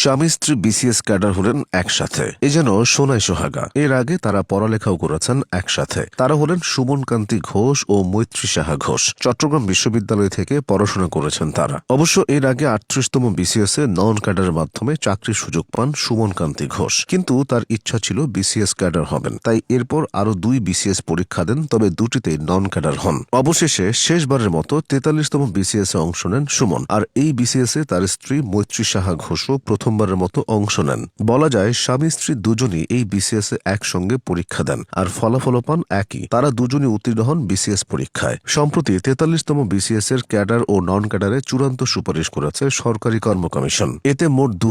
স্বামী স্ত্রী BCS cadre হলেন একসাথে। এ যেন সোনাই সোহাগা। এর আগে তারা পড়ালেখাও করেছেন একসাথে। তারা হলেন সুমনকান্তি ঘোষ ও মৈত্রী সাহা ঘোষ। চট্টগ্রাম বিশ্ববিদ্যালয় থেকে পড়াশোনা করেছেন তারা। অবশ্য এর আগে আটত্রিশতম বিসিএস এ নন ক্যাডারের মাধ্যমে চাকরির সুযোগ পান সুমনকান্তি ঘোষ। কিন্তু তার ইচ্ছা ছিল বিসিএস ক্যাডার হবেন। তাই এরপর আরও দুই বিসিএস পরীক্ষা দেন, তবে দুটিতেই নন ক্যাডার হন। অবশেষে শেষবারের মতো তেতাল্লিশতম বিসিএস এ অংশ নেন সুমন। আর এই বিসিএস এ তার স্ত্রী মৈত্রী সাহা ঘোষও প্রথমবারের মতো অংশ নেন। বলা যায়, স্বামী স্ত্রী দুজনই এই বিসিএস এ একসঙ্গে পরীক্ষা দেন, আর ফলাফল পান একই। তারা দুজনই উত্তীর্ণ হন বিসিএস পরীক্ষায়। সম্প্রতি তেতাল্লিশতম বিসিএস এর ক্যাডার ও নন ক্যাডারে চূড়ান্ত সুপারিশ করেছে সরকারি কর্ম কমিশন এতে মোট দু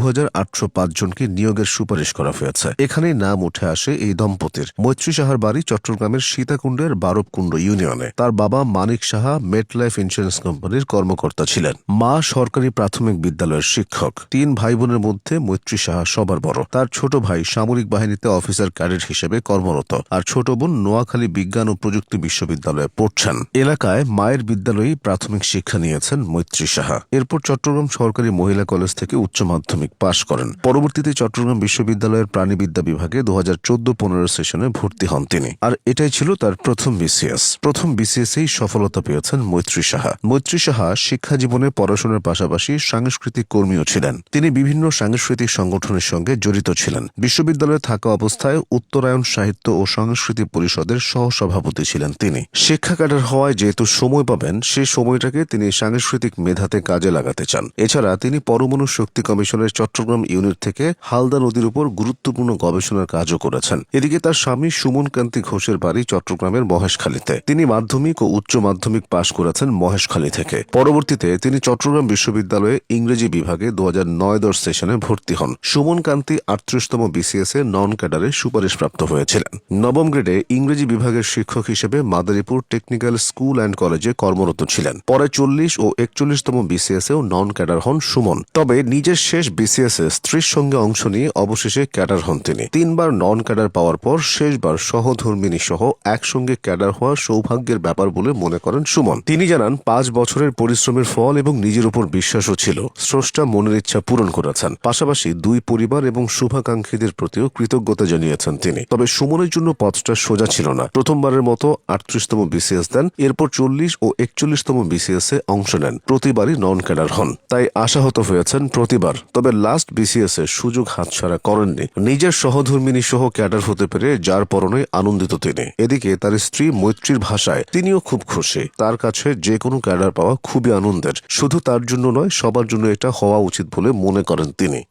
জনকে নিয়োগের সুপারিশ করা হয়েছে। এখানেই নাম উঠে আসে এই দম্পতির। মৈত্রী সাহার বাড়ি চট্টগ্রামের সীতাকুণ্ডের বারবকুণ্ড ইউনিয়নে। তার বাবা মানিক সাহা মেটলাইফ ইন্স্যুরেন্স কোম্পানির কর্মকর্তা ছিলেন। মা সরকারি প্রাথমিক বিদ্যালয়ের শিক্ষক। তিন ভাই বোনের মধ্যে মৈত্রী সাহা সবার বড়। তার ছোট ভাই সামরিক বাহিনীতে অফিসার ক্যাডেট হিসেবে কর্মরত আর ছোট বোন নোয়াখালী বিজ্ঞান ও প্রযুক্তি বিশ্ববিদ্যালয়ে পড়ছেন। এলাকায় মায়ের বিদ্যালয়েই প্রাথমিক শিক্ষা নিয়েছেন মৈত্রী সাহা এরপর চট্টগ্রাম সরকারি মহিলা কলেজ থেকে উচ্চ মাধ্যমিক পাশ করেন। পরবর্তীতে চট্টগ্রাম বিশ্ববিদ্যালয়ের প্রাণীবিদ্যা বিভাগে দু হাজার চোদ্দ পনেরো সেশনে ভর্তি হন তিনি। আর এটাই ছিল তার প্রথম বিসিএস। প্রথম বিসিএস এই সফলতা পেয়েছেন মৈত্রী সাহা মৈত্রী সাহা শিক্ষা জীবনে পড়াশোনার পাশাপাশি সাংস্কৃতিক কর্মীও ছিলেন। তিনি বিভিন্ন সাংস্কৃতিক সংগঠনের সঙ্গে জড়িত ছিলেন। বিশ্ববিদ্যালয়ে থাকা অবস্থায় উত্তরায়ণ সাহিত্য ও সংস্কৃতি পরিষদের সহসভাপতি ছিলেন তিনি। শিক্ষা ক্যাডার হওয়ায় যেহেতু সময় পাবেন, সেই সময়টাকে তিনি সাংস্কৃতিক মেধাতে কাজে লাগাতে চান। এছাড়া তিনি পরমাণু শক্তি কমিশনের চট্টগ্রাম ইউনিট থেকে হালদা নদীর উপর গুরুত্বপূর্ণ গবেষণার কাজও করেছেন। এদিকে তার স্বামী সুমন কান্তি ঘোষের বাড়ি চট্টগ্রামের মহেশখালীতে তিনি মাধ্যমিক ও উচ্চ মাধ্যমিক পাশ করেছেন মহেশখালী থেকে। পরবর্তীতে তিনি চট্টগ্রাম বিশ্ববিদ্যালয়ে ইংরেজি বিভাগে দু হাজার নয় দশ সেশনে ভর্তি হন। সুমন কান্তি আটত্রিশতম বিসিএস এ নন ক্যাডারে সুপারিশপ্রাপ্ত হয়েছিলেন। নবম গ্রেডে ইংরেজি বিভাগের শিক্ষক হিসেবে মাদারীপুর টেকনিক্যাল স্কুল অ্যান্ড কলেজে কর্মরত ছিলেন। পরে চল্লিশ ও একচল্লিশতম বিসিএস এও নন ক্যাডার হন সুমন। তবে নিজের শেষ বিসিএস এ স্ত্রীর সঙ্গে অংশ নিয়ে অবশেষে ক্যাডার হন তিনি। তিনবার নন ক্যাডার পাওয়ার পর শেষবার সহধর্মিনী সহ একসঙ্গে ক্যাডার হওয়া সৌভাগ্যের ব্যাপার বলে মনে করেন সুমন। তিনি জানান, পাঁচ বছরের পরিশ্রমের ফল এবং নিজের উপর বিশ্বাসও ছিল। স্রষ্টা মনের ইচ্ছা পূরণ করেছেন পাশাপাশি দুই পরিবার এবং শুভাকাঙ্ক্ষীদের প্রতিও কৃতজ্ঞতা জানিয়েছেন তিনি। তবে সুমনের জন্য পথটা সোজা ছিল না। প্রথমবারের মতো আটত্রিশতম বিসিএস দেন, এরপর চল্লিশ ও একচল্লিশতম বিসিএস এ অংশ নেন। প্রতিবারই নন ক্যাডার হন। তাই আশাহত হয়েছেন প্রতিবার। তবে লাস্ট বিসিএস এ সুযোগ হাতছাড়া করেননি। নিজের সহধর্মিনী সহ ক্যাডার হতে পেরে যার পরনে আনন্দিত তিনি। এদিকে তার স্ত্রী মৈত্রীর ভাষায়, তিনিও খুব খুশি। তার কাছে যে কোনো ক্যাডার পাওয়া খুবই আনন্দের। শুধু তার জন্য নয়, সবার জন্য এটা হওয়া উচিত বলে মনে করেন তিনি